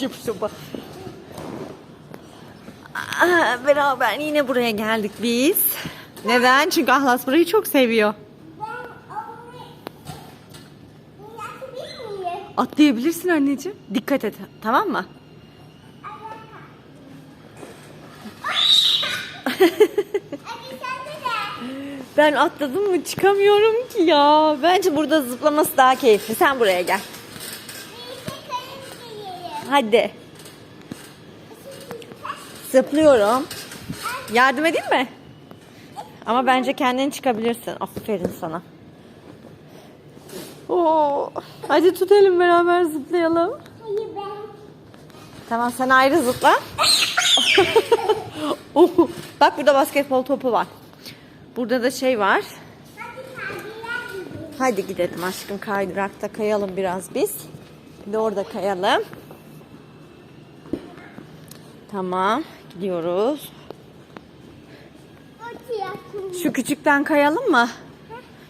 şıp şıp. Aa, Beraber yine buraya geldik biz. Neden? Çünkü Ahlas burayı çok seviyor. Atlayabilirsin anneciğim. Dikkat et tamam mı? Ben atladım mı çıkamıyorum ki ya. Bence burada zıplaması daha keyifli. Sen buraya gel. Hadi. Zıplıyorum. Yardım edeyim mi? Ama bence kendin çıkabilirsin. Aferin sana. Oo. Hadi tutalım beraber zıplayalım. Hayır ben. Tamam sen ayrı zıpla. Oo, Bak burada basketbol topu var. Burada da şey var. Hadi gidelim aşkım kaydırakta kayalım biraz biz. Bir de orada kayalım. Tamam gidiyoruz. Şu küçükten kayalım mı?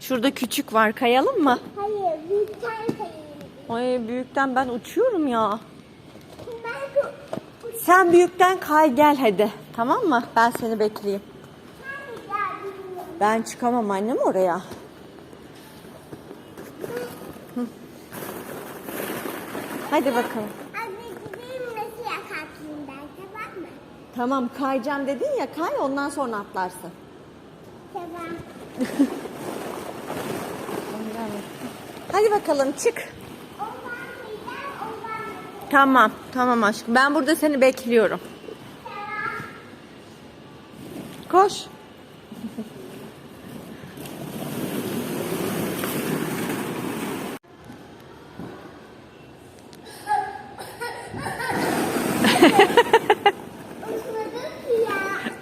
Şurada küçük var kayalım mı? Hayır tane kayalım. Ay büyükten ben uçuyorum ya. Sen büyükten kay gel hadi. Tamam mı? Ben seni bekleyeyim. Ben çıkamam annem oraya. Hadi bakalım. Anne gideyim nasıl yakarsın ben tamam mı? Tamam kayacağım dedin ya kay ondan sonra atlarsın. Tamam. Hadi bakalım çık. Tamam tamam aşkım ben burada seni bekliyorum. Koş. Uçmadım ki ya.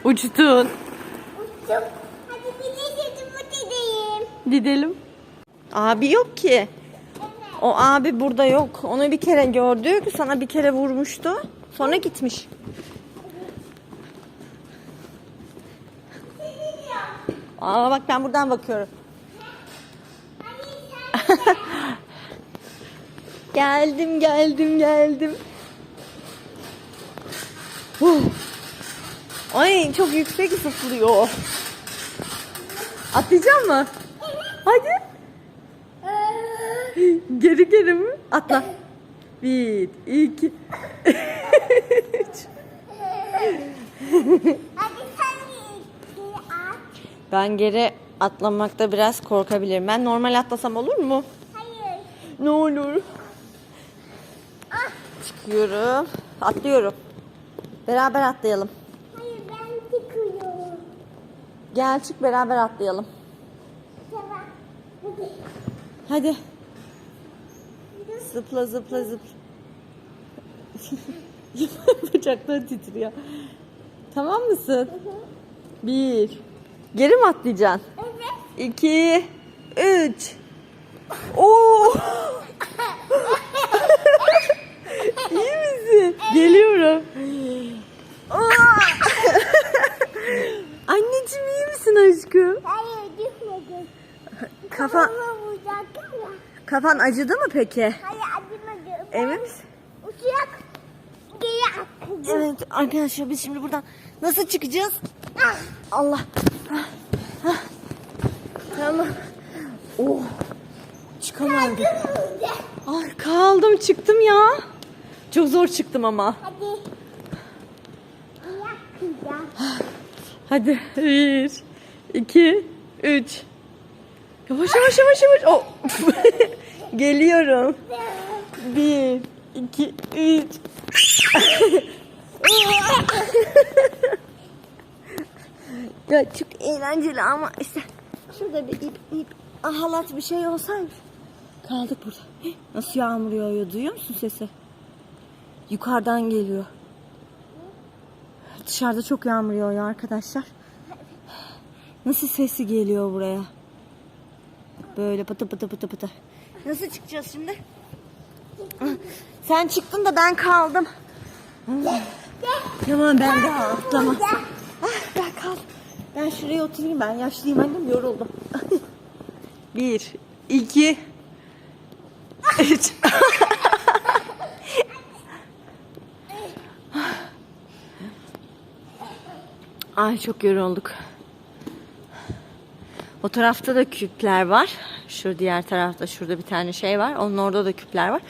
Uçtun. Uçtum. Hadi bu gideyim. Gidelim. Abi yok ki. O abi burada yok. Onu bir kere gördük. Sana bir kere vurmuştu. Sonra gitmiş. Aa bak ben buradan bakıyorum. geldim geldim geldim. Huh. Ay çok yüksek zıplıyor. Atlayacak mı? Hadi. Geri geri mi? Atla. Bir, iki, üç. Ben geri atlamakta biraz korkabilirim. Ben normal atlasam olur mu? Hayır. Ne olur. Ah. Çıkıyorum. Atlıyorum. Beraber atlayalım. Gel çık beraber atlayalım. Hadi. Zıpla zıpla zıpla. Bacakları titriyor. Tamam mısın? Bir. Geri mi atlayacaksın? Evet. İki. Üç. Oo. İyi misin? Geliyorum. Aa! Anneciğim iyi misin aşkım? Hayır düşmedim. Kafa, kafan acıdı mı peki? Hayır acımadı. Emin misin? Geri. Evet arkadaşlar biz şimdi buradan nasıl çıkacağız? Ah. Allah. Ah, ah. Tamam. Oh. Çıkamadım. Ay kaldım çıktım ya. Çok zor çıktım ama. Hadi. Yakacağım. Hadi. Bir, iki, üç. Yavaş yavaş yavaş yavaş. Oh. Geliyorum. Bir, iki, üç. ya çok eğlenceli ama işte şurada bir ip, ip halat bir şey olsaymış. Kaldık burada. Nasıl yağmur yağıyor duyuyor musun sesi? Yukarıdan geliyor. Dışarıda çok yağmur yağıyor arkadaşlar. Nasıl sesi geliyor buraya? Böyle pıtı pıtı pıtı pıtı. Nasıl çıkacağız şimdi? Ah, sen çıktın da ben kaldım. Tamam ben de atlamam. Ah, ben kaldım. Ben şuraya oturayım ben yaşlıyım annem yoruldum. Bir, iki, üç. Ah. Ay çok yorulduk. O tarafta da küpler var. Şu diğer tarafta şurada bir tane şey var. Onun orada da küpler var.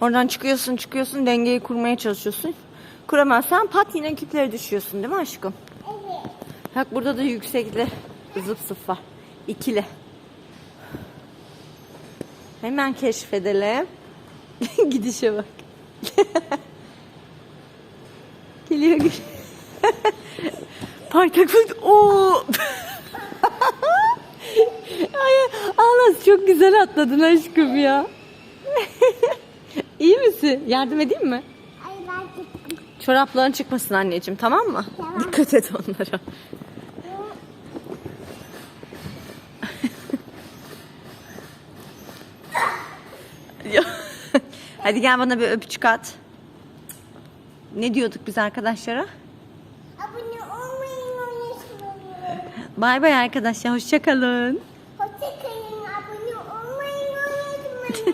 Oradan çıkıyorsun çıkıyorsun dengeyi kurmaya çalışıyorsun. Kuramazsan pat yine küplere düşüyorsun değil mi aşkım? Evet. Bak burada da yüksekli zıp zıp var. İkili. Hemen keşfedelim. Gidişe bak. geliyor geliyor. Partak fıt. Oo. Ay Allah çok güzel atladın aşkım ya. İyi misin? Yardım edeyim mi? Ay ben gittim. Çorapların çıkmasın anneciğim tamam mı? Tamam. Dikkat et onlara. Hadi gel bana bir öpücük at. Ne diyorduk biz arkadaşlara? Abone olmayı unutmayın. Bay bay arkadaşlar. Hoşçakalın.